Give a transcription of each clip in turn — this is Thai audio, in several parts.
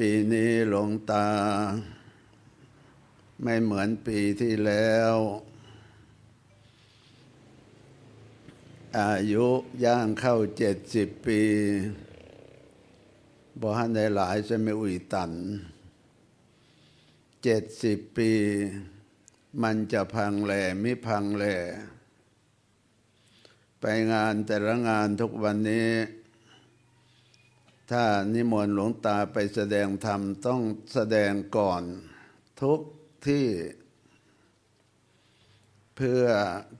ปีนี้หลวงตา ไม่เหมือนปีที่แล้ว อายุย่างเข้าเจ็ดสิบปีบ่ฮันได้หลายจะไม่อุ่ยตันเจ็ดสิบปี มันจะพังแหล่มิพังแหล่ไปงานแต่ละงานทุกวันนี้ ถ้านิมนต์หลวงตาไปแสดงธรรมต้องแสดงก่อนทุกที่เพื่อ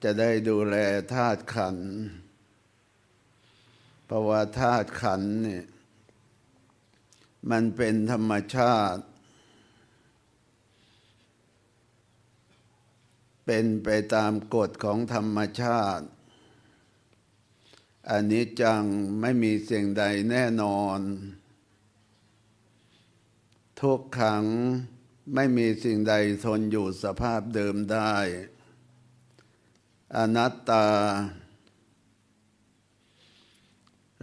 จะได้ดูแลธาตุขัน เพราะว่าธาตุขันนี่มันเป็นธรรมชาติ เป็นไปตามกฎของธรรมชาติ อันนี้จังไม่มีสิ่งใดแน่นอน ทุกขังไม่มีสิ่งใดทนอยู่สภาพเดิมได้ อนัตตา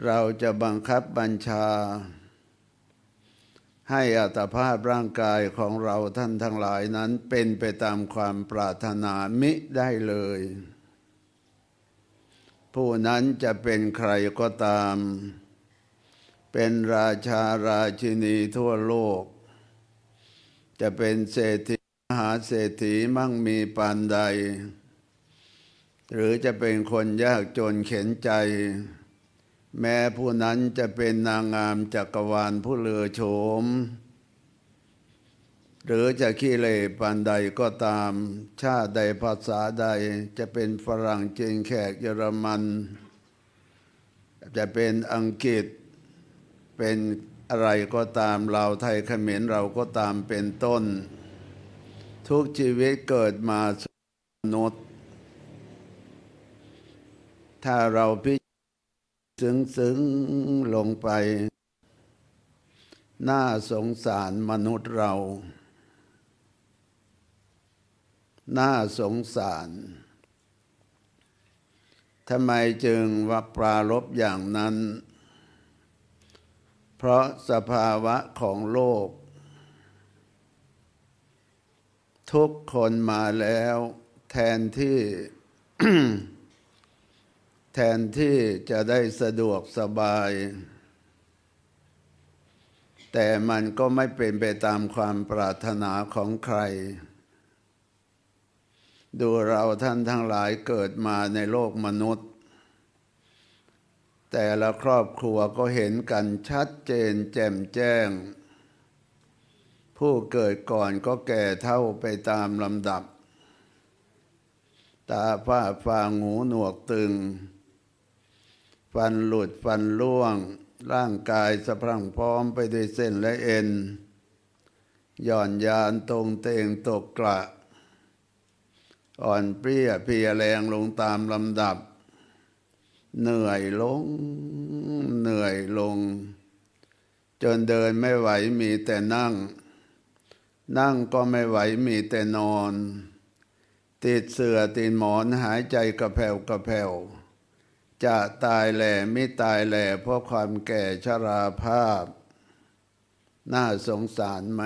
เราจะบังคับบัญชา ให้อัตภาพร่างกายของเราท่านทั้งหลายนั้นเป็นไปตามความปรารถนามิได้เลย ผู้นั้นจะเป็นใครก็ตาม เป็นราชาราชินีทั่วโลก จะเป็นเศรษฐีมหาเศรษฐีมั่งมีปานใด หรือจะเป็นคนยากจนเข็นใจ แม้ผู้นั้นจะเป็นนางงามจักรวาลผู้เลือโฉม หรือจะขี้เล่ปานใดก็ตาม ชาติใดภาษาใดจะเป็นฝรั่งจีนแขกเยอรมัน จะเป็นอังกฤษ เป็นอะไรก็ตามเราไทยเขมรเราก็ตามเป็นต้น ทุกชีวิตเกิดมาสมนุษย์ ถ้าเราพิซึ้งซึ้งลงไป น่าสงสารมนุษย์เรา น่าสงสารทำไมจึงว่าปรารบอย่างนั้น เพราะสภาวะของโลก ทุกคนมาแล้ว แทนที่ แทนที่จะได้สะดวกสบาย แต่มันก็ไม่เป็นไปตามความปรารถนาของใคร ดูเราท่านทั้งหลายเกิดมาในโลกมนุษย์ แต่ละครอบครัวก็เห็นกันชัดเจนแจ่มแจ้ง ผู้เกิดก่อนก็แก่เท่าไปตามลำดับ ตาผ้าฟางหูหนวกตึง ฟันหลุดฟันล่วง ร่างกายสะพรั่งพร้อมไปด้วยเส้นและเอ็น หย่อนยานตรงเตงตกกระ อ่อนเปรี้ยเพียแรงลงตามลำดับ เหนื่อยลง เหนื่อยลง จนเดินไม่ไหวมีแต่นั่ง นั่งก็ไม่ไหวมีแต่นอน ติดเสือติดหมอนหายใจกระแผ่วกระแผ่วจะตายแหล่ไม่ตายแหล่เพราะความแก่ชราภาพ น่าสงสารไหม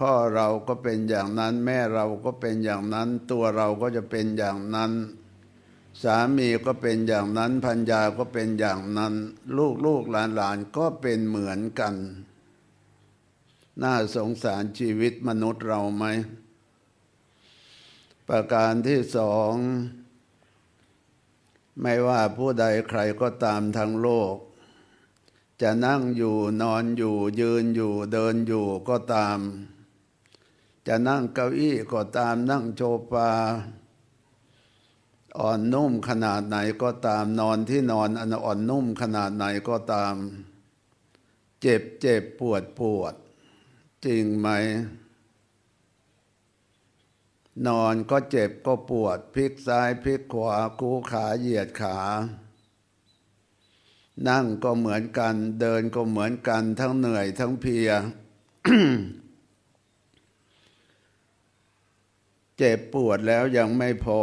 พ่อเราก็เป็นอย่างนั้น แม่เราก็เป็นอย่างนั้น ตัวเราก็จะเป็นอย่างนั้น สามีก็เป็นอย่างนั้นพัญญาก็เป็นอย่างนั้น ลูกลูกหลานหลานก็เป็นเหมือนกัน น่าสงสารชีวิตมนุษย์เราไหม ประการที่สองไม่ว่าผู้ใดใครก็ตามทั้งโลก จะนั่งอยู่นอนอยู่ยืนอยู่เดินอยู่ก็ตาม จะนั่งเก้าอี้ก็ตามนั่งโชฟาอ่อนนุ่มขนาดไหนก็ตามนอนที่นอนอันอ่อนนุ่มขนาดไหนก็ตาม เจ็บเจ็บปวดปวด จริงไหม นอนก็เจ็บก็ปวดพลิกซ้ายพลิกขวาคู่ขาเหยียดขา นั่งก็เหมือนกัน เดินก็เหมือนกันทั้งเหนื่อยทั้งเพีย เจ็บปวดแล้วยังไม่พอ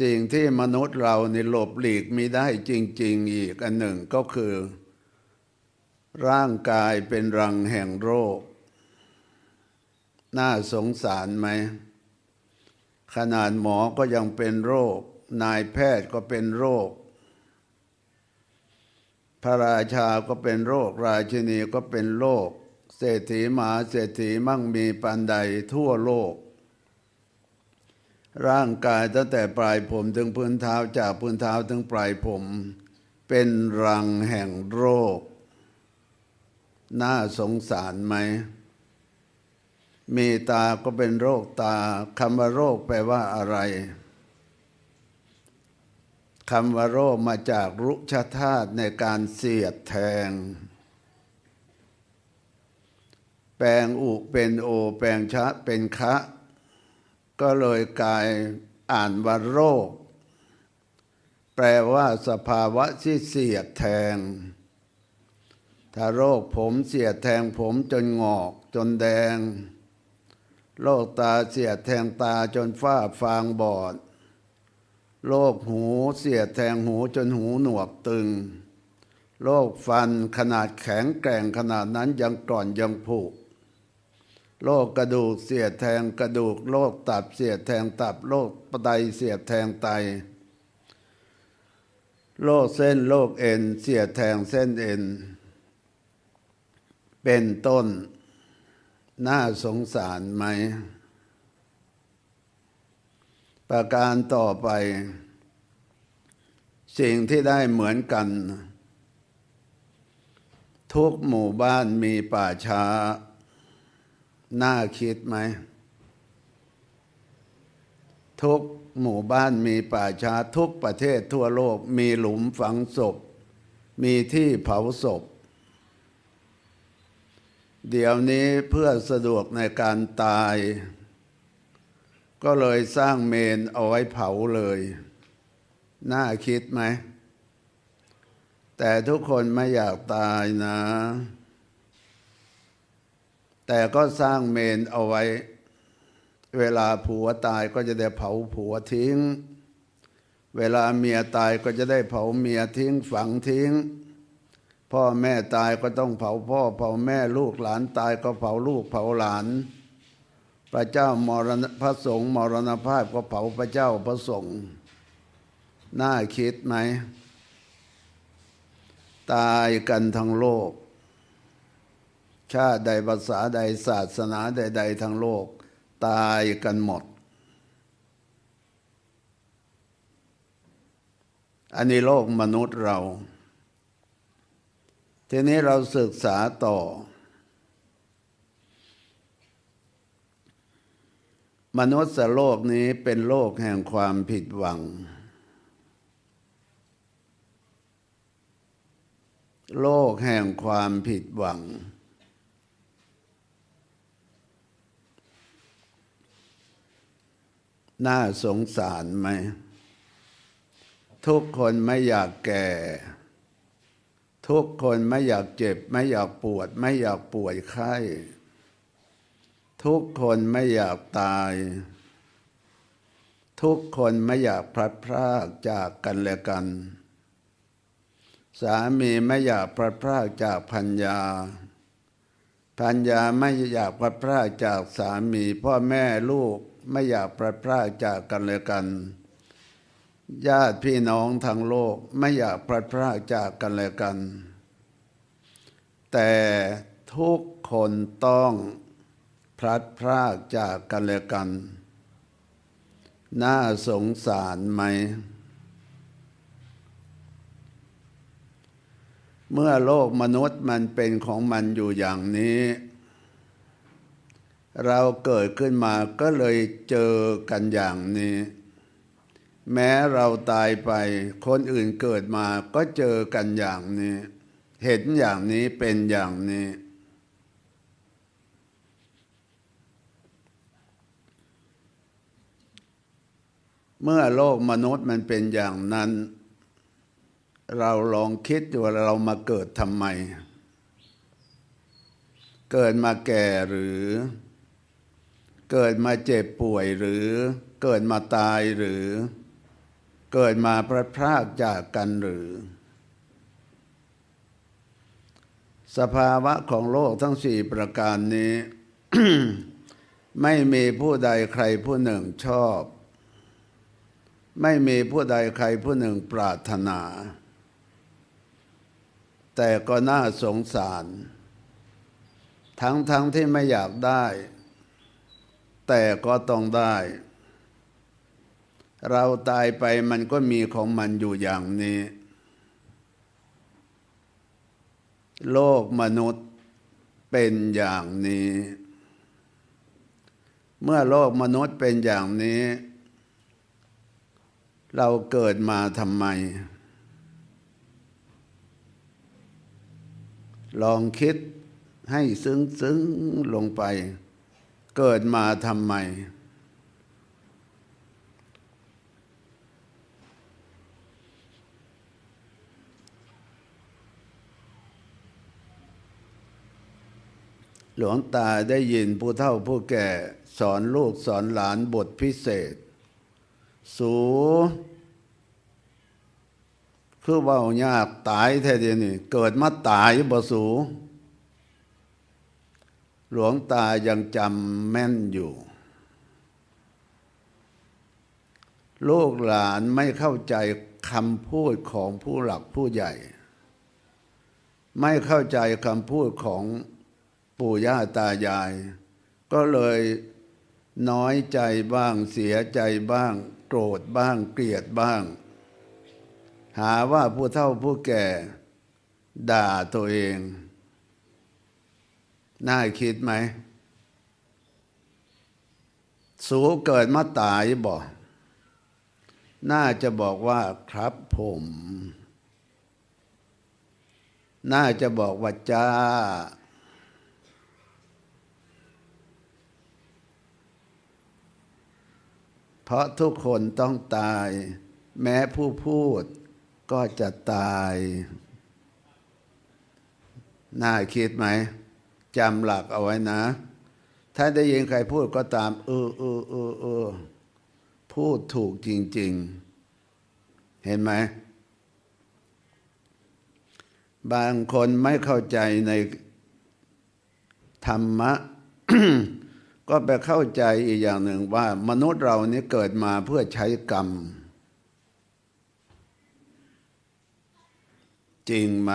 สิ่งที่มนุษย์เราในหลบหลีกไม่ได้จริง ๆ อีกอันหนึ่งก็คือ ร่างกายเป็นรังแห่งโรค น่าสงสารไหม ขนาดหมอก็ยังเป็นโรค นายแพทย์ก็เป็นโรค พระราชาก็เป็นโรค ราชินีก็เป็นโรค เศรษฐีมหาเศรษฐีมั่งมีปันใดทั่วโลก ร่างกายตั้งแต่ปลายผมถึงพื้นเท้าจากพื้นเท้าถึงปลายผม เป็นรังแห่งโรค น่าสงสารไหมมีตาก็เป็นโรคตาคำว่าโรคแปลว่าอะไรคำว่าโรคมาจากรุชธาตุในการเสียดแทง แปลงอุเป็นโอ แปลงชะเป็นคะ ก็เลยกลายอ่านว่าโรค แปลว่าสภาวะที่เสียดแทง ถ้าโรคผมเสียดแทงผมจนงอกจนแดง โรคตาเสียดแทงตาจนฝ้าฟางบอด โรคหูเสียดแทงหูจนหูหนวกตึงโรคฟันขนาดแข็งแกร่งขนาดนั้นยังกร่อนยังผุ โรคกระดูกเสียดแทงกระดูกโรคตับเสียดแทงตับโรคไตเสียดแทงไตโรคเส้นโรคเอ็นเสียดแทงเส้นเอ็น เป็นต้น น่าสงสารไหม ประการต่อไป สิ่งที่ได้เหมือนกัน ทุกหมู่บ้านมีป่าช้า น่าคิดไหม ทุกหมู่บ้านมีป่าช้าทุกประเทศทั่วโลกมีหลุมฝังศพ มีที่เผาศพ เดี๋ยวนี้เพื่อสะดวกในการตาย ก็เลยสร้างเมนเอาไว้เผาเลย น่าคิดไหม แต่ทุกคนไม่อยากตายนะ แต่ก็สร้างเมนเอาไว้ เวลาผัวตายก็จะได้เผาผัวทิ้ง เวลาเมียตายก็จะได้เผาเมียทิ้งฝังทิ้ง พ่อแม่ตายก็ต้องเผาพ่อ เผาแม่ลูกหลานตายก็เผาลูกเผาหลาน พระเจ้ามรณพระสงฆ์มรณภาพก็เผาพระเจ้าพระสงฆ์น่าคิดไหม ตายกันทั้งโลก ชาติใดภาษาใดศาสนาใด ๆ ทั้งโลก ตายกันหมด อันนี้โลกมนุษย์เรา ทีนี้เราศึกษาต่อ มนุษย์โลกนี้เป็นโลกแห่งความผิดหวังโลกแห่งความผิดหวัง น่าสงสารไหม ทุกคนไม่อยากแก่ ทุกคนไม่อยากเจ็บ ไม่อยากปวด ไม่อยากป่วยไข้ ทุกคนไม่อยากตาย ทุกคนไม่อยากพลัดพรากจากกันและกัน สามีไม่อยากพลัดพรากจากพัญญาพัญญาไม่อยากพลัดพรากจากสามีพ่อแม่ลูก ไม่อยากพลัดพรากจากกันและกัน ญาติพี่น้องทั้งโลกไม่อยากพลัดพรากจากกันและกัน แต่ทุกคนต้องพลัดพรากจากกันและกัน น่าสงสารไหม เมื่อโลกมนุษย์มันเป็นของมันอยู่อย่างนี้ เราเกิดขึ้นมาก็เลยเจอกันอย่างนี้ แม้เราตายไป คนอื่นเกิดมาก็เจอกันอย่างนี้ เห็นอย่างนี้เป็นอย่างนี้ เมื่อโลกมนุษย์มันเป็นอย่างนั้น เราลองคิดดูว่าเรามาเกิดทำไม เกิดมาแก่หรือ เกิดมาเจ็บป่วยหรือเกิดมาตายหรือ เกิดมาพลัดพรากจากกันหรือ สภาวะของโลกทั้งสี่ประการนี้ ไม่มีผู้ใดใครผู้หนึ่งชอบ ไม่มีผู้ใดใครผู้หนึ่งปรารถนา แต่ก็น่าสงสาร ทั้งทั้งที่ไม่อยากได้ แต่ก็ต้องได้ เราตายไปมันก็มีของมันอยู่อย่างนี้ โลกมนุษย์เป็นอย่างนี้ เมื่อโลกมนุษย์เป็นอย่างนี้ เราเกิดมาทำไม ลองคิดให้ซึ้งซึ้งลงไป เกิดมาทำไม หลวงตาได้ยินผู้เฒ่าผู้แก่สอนลูกสอนหลานบทพิเศษ สูคือเว่ายากตายแท้เดียวนี่ เกิดมาตายบ่สู หลวงตายังจำแม่นอยู่ ลูกหลานไม่เข้าใจคำพูดของผู้หลักผู้ใหญ่ ไม่เข้าใจคำพูดของปู่ย่าตายาย ก็เลยน้อยใจบ้างเสียใจบ้าง โกรธบ้างเกลียดบ้าง หาว่าผู้เฒ่าผู้แก่ ด่าตัวเอง น่าคิดไหม สูเกิดมาตายบอก น่าจะบอกว่าครับผม น่าจะบอกว่าจ้า เพราะทุกคนต้องตาย แม้ผู้พูดก็จะตาย น่าคิดไหม จำหลักเอาไว้นะ ถ้าได้ยินใครพูดก็ตาม เออเออเออเออพูดถูกจริง ๆ เห็นไหม บางคนไม่เข้าใจในธรรมะ ก็ไปเข้าใจอีกอย่างหนึ่งว่า มนุษย์เรานี้เกิดมาเพื่อใช้กรรม จริงไหม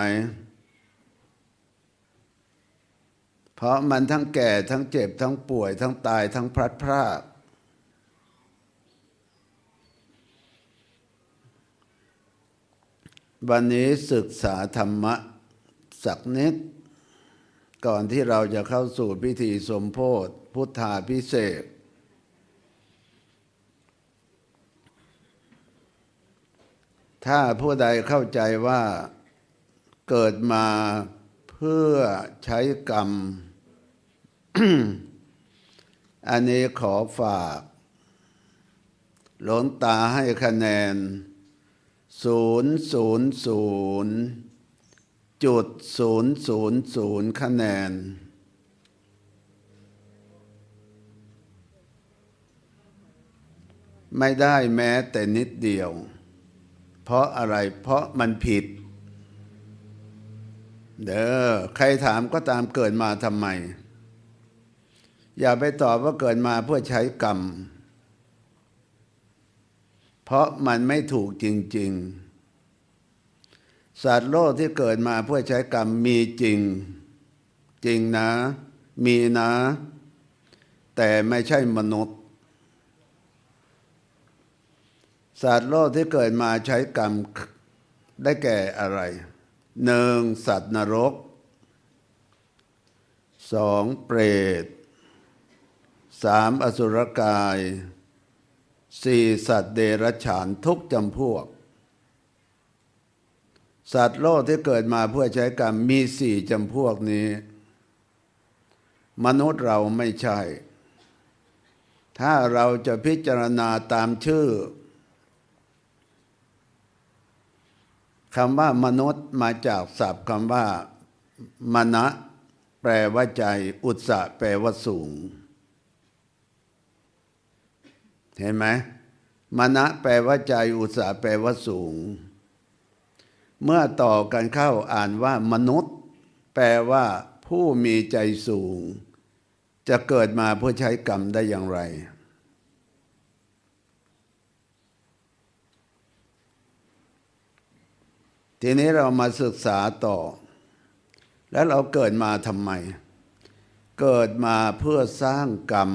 เพราะมันทั้งแก่ทั้งเจ็บทั้งป่วย ทั้งตายทั้งพลัดพรากวันนี้ศึกษาธรรมะสักนิด ก่อนที่เราจะเข้าสู่พิธีสมโพธิพุทธาพิเศษถ้าผู้ใดเข้าใจว่าเกิดมา เพื่อใช้กรรม อันนี้ขอฝากหลวงตาให้คะแนนศูนย์ศูนย์ศูนย์จุดศูนย์ศูนย์ศูนย์คะแนน ไม่ได้แม้แต่นิดเดียว เพราะอะไรเพราะมันผิด เด้อใครถามก็ตามเกิดมาทำไม อย่าไปตอบว่าเกิดมาเพื่อใช้กรรม เพราะมันไม่ถูกจริง ๆ สัตว์โลกที่เกิดมาเพื่อใช้กรรมมีจริง จริงนะ มีนะ แต่ไม่ใช่มนุษย์ สัตว์โลกที่เกิดมาใช้กรรมได้แก่อะไร หนึ่งสัตว์นรกสองเปรตสามอสุรกายสี่สัตว์เดรัจฉานทุกจำพวก สัตว์โลกที่เกิดมาเพื่อใช้กรรมมีสี่จำพวกนี้ มนุษย์เราไม่ใช่ ถ้าเราจะพิจารณาตามชื่อ คำว่ามนุษย์มาจากศัพท์คำว่ามณะแปลว่าใจ อุตสะแปลว่าสูง เห็นไหมมณะแปลว่าใจ อุตสะแปลว่าสูง เมื่อต่อกันเข้าอ่านว่ามนุษย์ แปลว่า ผู้มีใจสูง จะเกิดมาเพื่อใช้กรรมได้อย่างไร ทีนี้เรามาศึกษาต่อ แล้วเราเกิดมาทำไม เกิดมาเพื่อสร้างกรรม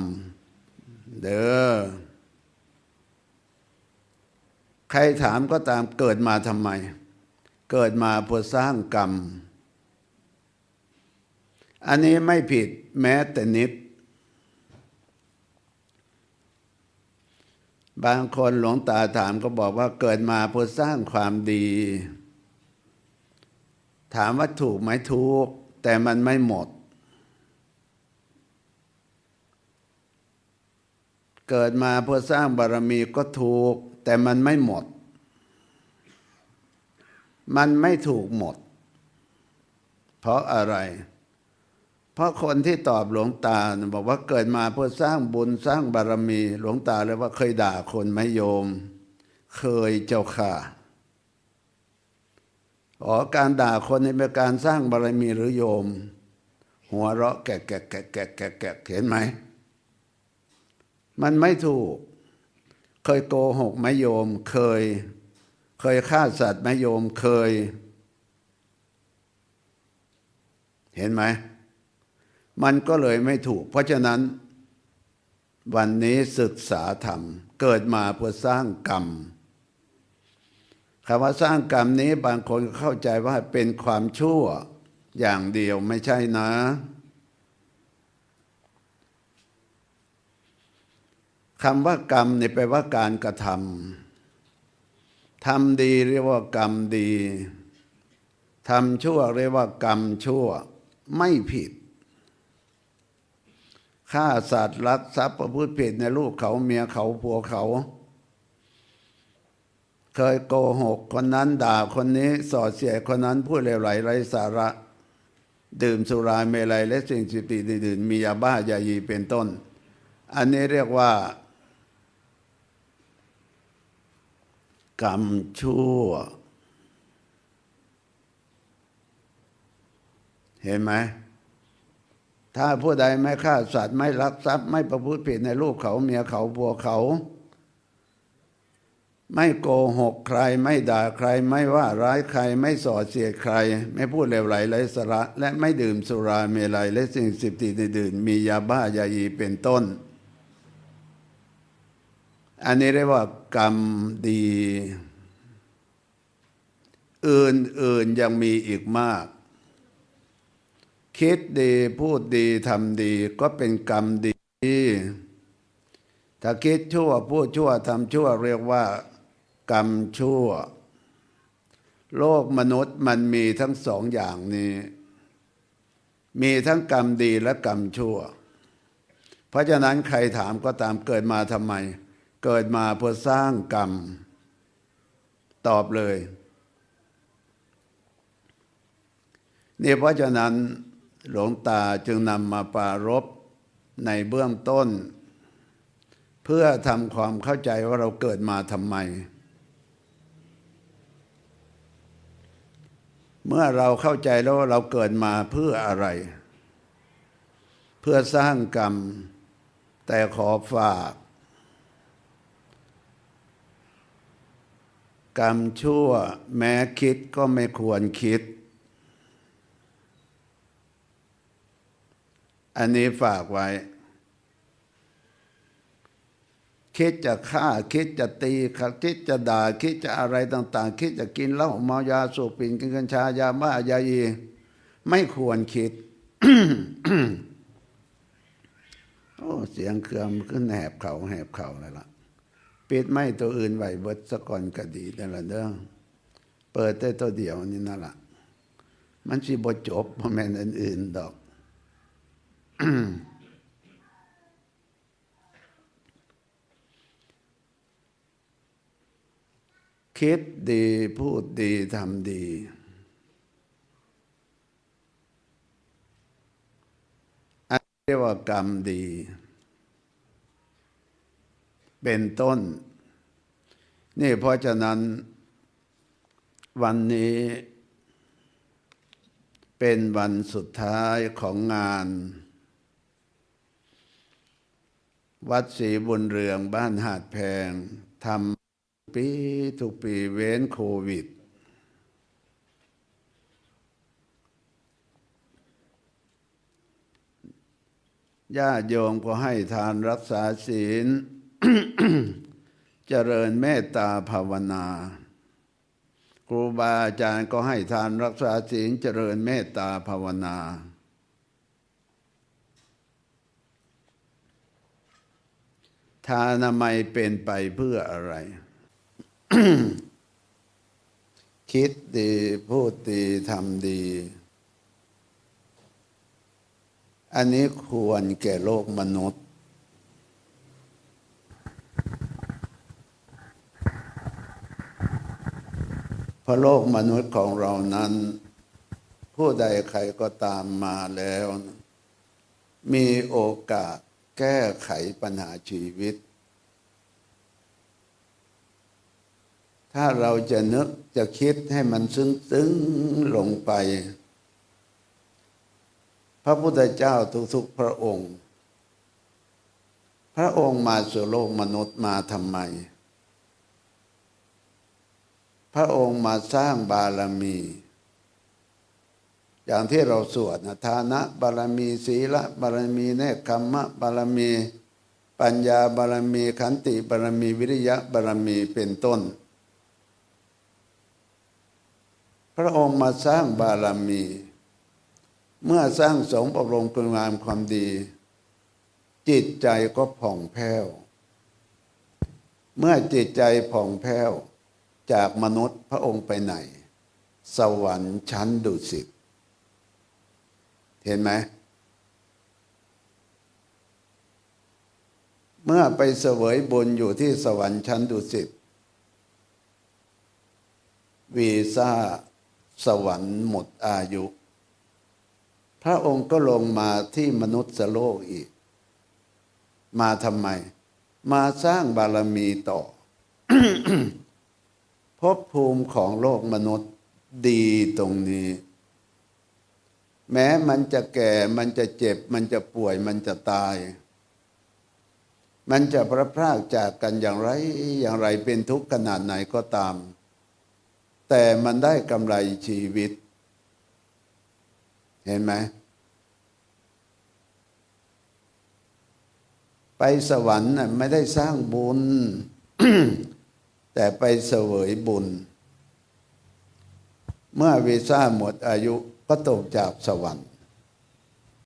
เด้อใครถามก็ตามเกิดมาทำไม เกิดมาเพื่อสร้างกรรม อันนี้ไม่ผิดแม้แต่นิด บางคนหลวงตาถามก็บอกว่าเกิดมาเพื่อสร้างความดี ถามว่าถูกไหมถูก แต่มันไม่หมด เกิดมาเพื่อสร้างบารมีก็ถูก แต่มันไม่หมด มันไม่ถูกหมด เพราะอะไร เพราะคนที่ตอบหลวงตาบอกว่าเกิดมาเพื่อสร้างบุญสร้างบารมี หลวงตาเลยว่าเคยด่าคนไหมโยม เคยเจ้าค่ะ อ๋อการด่าคนนี่เป็นการสร้างบารมีหรือโยม หัวเราะแกะแกะแกะแกะแกะแกะเห็นไหม มันไม่ถูก เคยโกหกไหมโยม เคย เคยฆ่าสัตว์ไหมโยมเคย เห็นไหม มันก็เลยไม่ถูก เพราะฉะนั้น วันนี้ศึกษาธรรม เกิดมาเพื่อสร้างกรรม คำว่าสร้างกรรมนี้บางคนเข้าใจว่าเป็นความชั่วอย่างเดียวไม่ใช่นะ คำว่ากรรมนี่แปลว่าการกระทำทำดีเรียกว่ากรรมดีทำชั่วเรียกว่ากรรมชั่วไม่ผิดฆ่าสัตว์ลักทรัพย์ประพฤติผิดในลูกเขาเมียเขาผัวเขา เคยโกหกคนนั้นด่าคนนี้ส่อเสียคนนั้นพูดเลวไหลไร้สาระ ดื่มสุราเมลัยและสิ่งสิบปีอื่นมียาบ้ายายีเป็นต้น อันนี้เรียกว่า กรรมชั่ว เห็นไหมถ้าผู้ใดไม่ฆ่าสัตว์ไม่ลักทรัพย์ไม่ประพฤติผิดในลูกเขาเมียเขาผัวเขา ไม่โกหกใครไม่ด่าใครไม่ว่าร้ายใครไม่ส่อเสียดใคร ไม่พูดเลวไหลไร้สาระ และไม่ดื่มสุราเมลัยและสิ่งสิบตีอื่นๆมียาบ้ายายีเป็นต้น อันนี้เรียกว่ากรรมดี อื่นๆยังมีอีกมาก คิดดีพูดดีทำดีก็เป็นกรรมดีถ้าคิดชั่วพูดชั่วทำชั่วเรียกว่า กรรมชั่ว โลกมนุษย์มันมีทั้งสองอย่างนี้ มีทั้งกรรมดีและกรรมชั่ว เพราะฉะนั้นใครถามก็ตามเกิดมาทำไม เกิดมาเพื่อสร้างกรรม ตอบเลยนี่เพราะฉะนั้นหลวงตาจึงนำมาปรารบในเบื้องต้น เพื่อทำความเข้าใจว่าเราเกิดมาทำไม เมื่อเราเข้าใจแล้วว่าเราเกิดมาเพื่ออะไร เพื่อสร้างกรรม แต่ขอฝาก กรรมชั่วแม้คิดก็ไม่ควรคิด อันนี้ฝากไว้ คิดจะฆ่าคิดจะตีคิดจะด่าคิดจะอะไรต่าง ๆ คิดจะกินเหล้าเมายาสูบปิ่นกินกัญชายาบ้ายาอีไม่ควรคิดโอ้เสียงเครื่องมันขึ้นแหบเขาแหบเขาเลยล่ะปิดไม่ตัวอื่นไหวเบิดสะก่อนก็ดีนั่ละเด้อเปิดแต่ตัวเดียวนี่นั่นละมันสิบจบเพราะแม่นอื่น ๆ ดอก คิดดีพูดดีทำดี อันเรียกว่ากรรมดี เป็นต้น นี่เพราะฉะนั้น วันนี้เป็นวันสุดท้ายของงาน วัดศรีบุญเรืองบ้านหาดแพงทำ ปีทุกปีเว้นโควิด ญาติโยมก็ให้ทานรักษาศีล เจริญเมตตาภาวนา ครูบาอาจารย์ก็ให้ทานรักษาศีลเจริญเมตตาภาวนาทานามัยเป็นไปเพื่ออะไร คิดดี พูดดีทำดี อันนี้ควรแก่โลกมนุษย์ เพราะโลกมนุษย์ของเรานั้น ผู้ใดใครก็ตามมาแล้ว มีโอกาสแก้ไขปัญหาชีวิต ถ้าเราจะนึกจะคิดให้มันซึ้งๆลงไป พระพุทธเจ้าทุกๆพระองค์ พระองค์มาสู่โลกมนุษย์มาทำไม พระองค์มาสร้างบารมี อย่างที่เราสวดนะทานะบารมีศีลบารมีเนคขมมะบารมี ปัญญาบารมีขันติบารมีวิริยะบารมีเป็นต้น พระองค์มาสร้างบารมี เมื่อสร้างสมอบรมคุณงามความดี จิตใจก็ผ่องแผ้ว เมื่อจิตใจผ่องแผ้ว จากมนุษย์พระองค์ไปไหน สวรรค์ชั้นดุสิตเห็นไหมเมื่อไปเสวยบุญอยู่ที่สวรรค์ชั้นดุสิตวีซ่า สวรรค์หมดอายุ พระองค์ก็ลงมาที่มนุษย์โลกอีก มาทำไม มาสร้างบารมีต่อภพภูมิของโลกมนุษย์ดีตรงนี้ แม้มันจะแก่มันจะเจ็บ มันจะป่วยมันจะตาย มันจะพระพรากจากกันอย่างไรอย่างไรเป็นทุกข์ขนาดไหนก็ตาม แต่มันได้กำไรชีวิต เห็นไหม ไปสวรรค์น่ะไม่ได้สร้างบุญ แต่ไปเสวยบุญ เมื่อวีซ่าหมดอายุก็ตกจากสวรรค์